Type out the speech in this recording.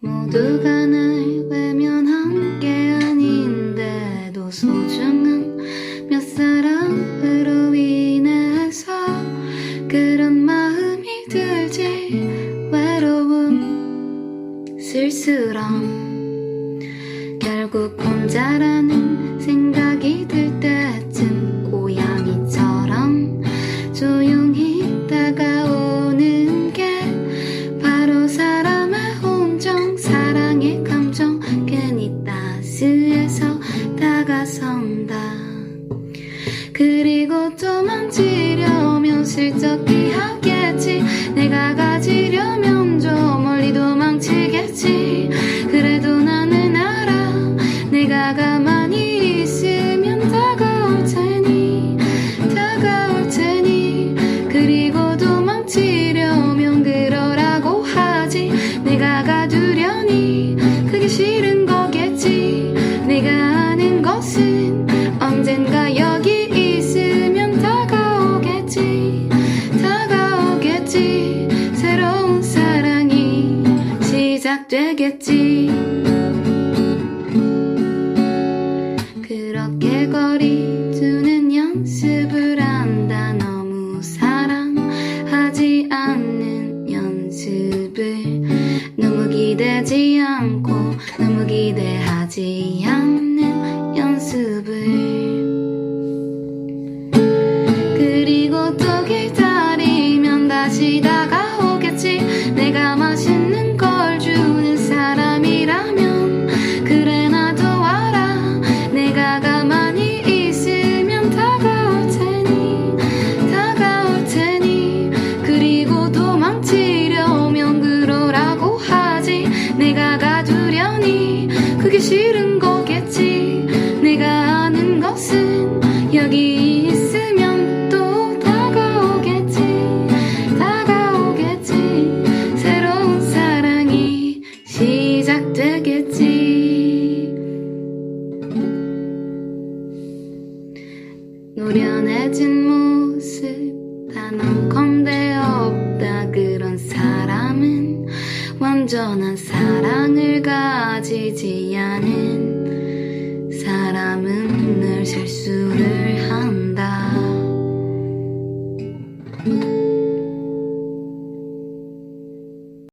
모두가 날 외면한 게 아닌데도 소중한 몇 사람으로 인해서 그런 마음이 들지 외로움 쓸쓸함. 결국 혼자라 내가 가만히 있으면 다가올 테니 다가올 테니. 그리고 도망치려면 그러라고 하지. 내가 가두려니 그게 싫은 거겠지. 내가 아는 것은 언젠가 여기 있으면 다가오겠지. 다가오겠지. 새로운 사랑이 시작되겠지 그렇게 거리 두는 연습을 한다. 너무 사랑하지 않는 연습을. 너무 기대지 않고 너무 기대하지 않는 싫은 거겠지. 내가 아는 것은 여기 있으면 또 다가오겠지. 다가오겠지. 새로운 사랑이 시작되겠지. 노련해진 모습 단언컨대 없다. 그런 사람은 완전한 사랑을 가지지 않은 사람은 늘 실수를